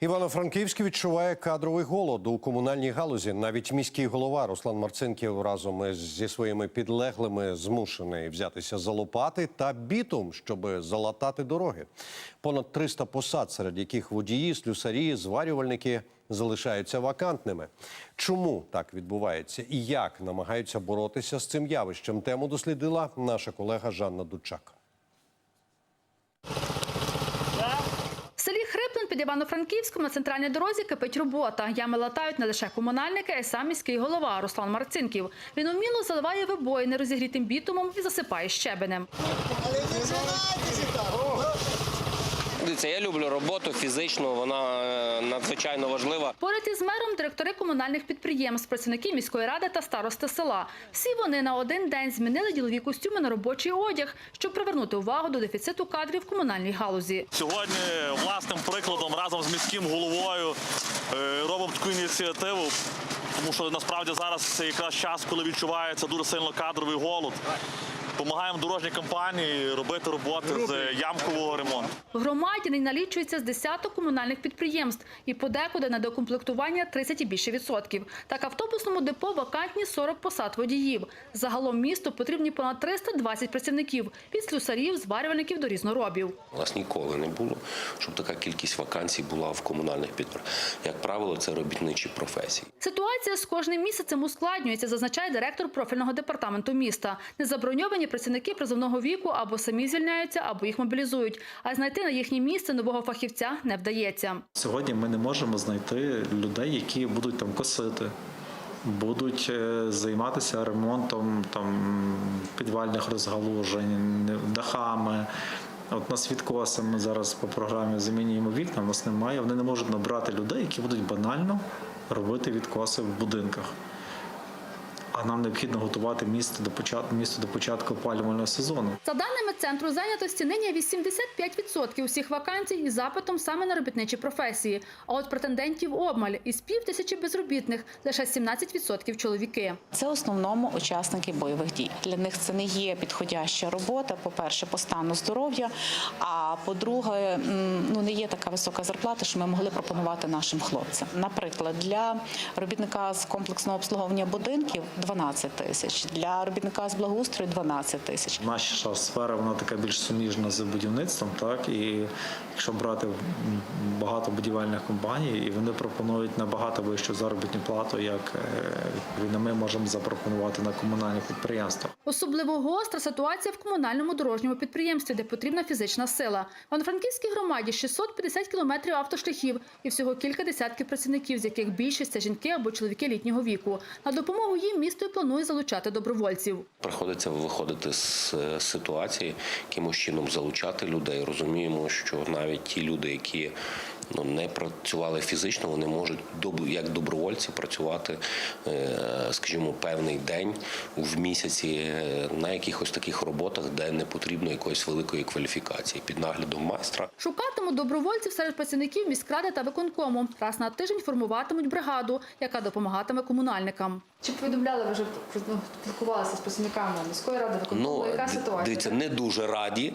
Івано-Франківськ відчуває кадровий голод у комунальній галузі. Навіть міський голова Руслан Марцинків разом зі своїми підлеглими змушений взятися за лопати та бітум, щоб залатати дороги. Понад 300 посад, серед яких водії, слюсарі, зварювальники залишаються вакантними. Чому так відбувається і як намагаються боротися з цим явищем? Тему дослідила наша колега Жанна Дучак. Під Івано-Франківськом на центральній дорозі кипить робота. Ями латають не лише комунальники, а й сам міський голова Руслан Марцинків. Він уміло заливає вибої розігрітим бітумом і засипає щебенем. Але не так. Дивіться, я люблю роботу фізично, вона е, надзвичайно важлива. Поряд із мером директори комунальних підприємств, працівники міської ради та старости села. Всі вони на один день змінили ділові костюми на робочий одяг, щоб привернути увагу до дефіциту кадрів в комунальній галузі. Сьогодні власним прикладом разом з міським головою е, робимо таку ініціативу, тому що насправді зараз це якраз час, коли відчувається дуже сильно кадровий голод. Помагаємо дорожній компанії робити роботи з ямкового ремонту. В громаді налічується з десяток комунальних підприємств і подекуди недокомплектування 30 і більше відсотків. Так автобусному депо вакантні 40 посад водіїв. Загалом місту потрібні понад 320 працівників від слюсарів, зварювальників до різноробів. У нас ніколи не було, щоб така кількість вакансій була в комунальних підприємствах. Як правило, це робітничі професії. Ситуація з кожним місяцем ускладнюється, зазначає директор профільного департаменту міста. Незаброньовані працівники призовного віку або самі звільняються, або їх мобілізують. А знайти на їхнє місце нового фахівця не вдається. Сьогодні ми не можемо знайти людей, які будуть там косити, будуть е, займатися ремонтом там підвальних розгалужень, дахами. От нас відкосами зараз по програмі замінюємо вікна. У нас немає. Вони не можуть набрати людей, які будуть банально робити відкоси в будинках. А нам необхідно готувати місто до початку місто до початку опалювального сезону. За даними центру зайнятості, нині 85% усіх вакансій із запитом саме на робітничі професії. А от претендентів обмаль із пів тисячі безробітних лише 17% чоловіки. Це в основному учасники бойових дій. Для них це не є підходяща робота. По-перше, по стану здоров'я. А по-друге, ну не є така висока зарплата, що ми могли пропонувати нашим хлопцям. Наприклад, для робітника з комплексного обслуговування будинків 12 тисяч, для робітника з благоустрою 12 тисяч. Наша сфера вона така більш суміжна з будівництвом, так і якщо брати багато будівельних компаній, і вони пропонують набагато вищу заробітну плату, як е, ми можемо запропонувати на комунальних підприємствах. Особливо гостра ситуація в комунальному дорожньому підприємстві, де потрібна фізична сила. В Івано-Франківській громаді 650 кілометрів автошляхів і всього кілька десятків працівників, з яких більшість це жінки або чоловіки літнього віку. На допомогу їм місто і планує залучати добровольців. Приходиться виходити з е, ситуації, якимось чином залучати людей. Розуміємо, що навіть ті люди, які ну, не працювали фізично, вони можуть як добровольці працювати, е, скажімо, певний день в місяці е, на якихось таких роботах, де не потрібно якоїсь великої кваліфікації під наглядом майстра. Шукатимуть добровольців серед працівників міськради та виконкому. Раз на тиждень формуватимуть бригаду, яка допомагатиме комунальникам. Чи повідомляли ви вже ну, спілкувалися з працівниками міської ради Ну, д- дивіться, не дуже раді,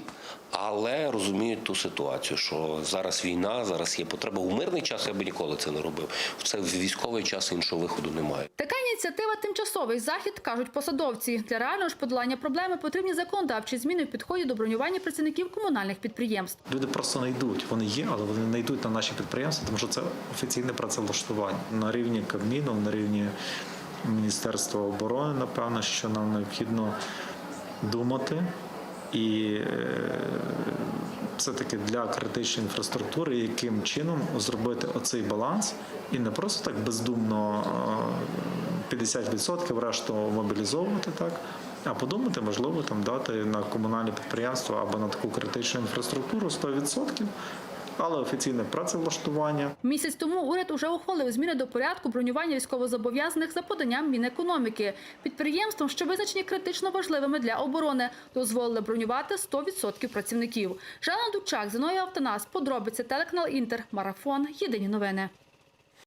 але розуміють ту ситуацію, що зараз війна, зараз є потреба. У мирний час я би ніколи це не робив. Це в військовий час іншого виходу немає. Така ініціатива тимчасовий захід, кажуть посадовці. Для реального ж подолання проблеми потрібні законодавчі зміни в підході до бронювання працівників комунальних підприємств. Люди просто не йдуть. Вони є, але вони не йдуть на наші підприємства, тому що це офіційне працевлаштування на рівні Кабміну, на рівні Міністерства оборони. Напевно, що нам необхідно думати і е, все-таки для критичної інфраструктури, яким чином зробити оцей баланс і не просто так бездумно е, 50% решту мобілізовувати так. А подумати, можливо, там дати на комунальне підприємство або на таку критичну інфраструктуру 100%, але офіційне працевлаштування. Місяць тому уряд уже ухвалив зміни до порядку бронювання військовозобов'язаних за поданням Мінекономіки. Підприємствам, що визначені критично важливими для оборони, дозволили бронювати 100% працівників. Жанна Дучак, Зіною Автонас, подробиці телеканал Інтер, Марафон. Єдині новини.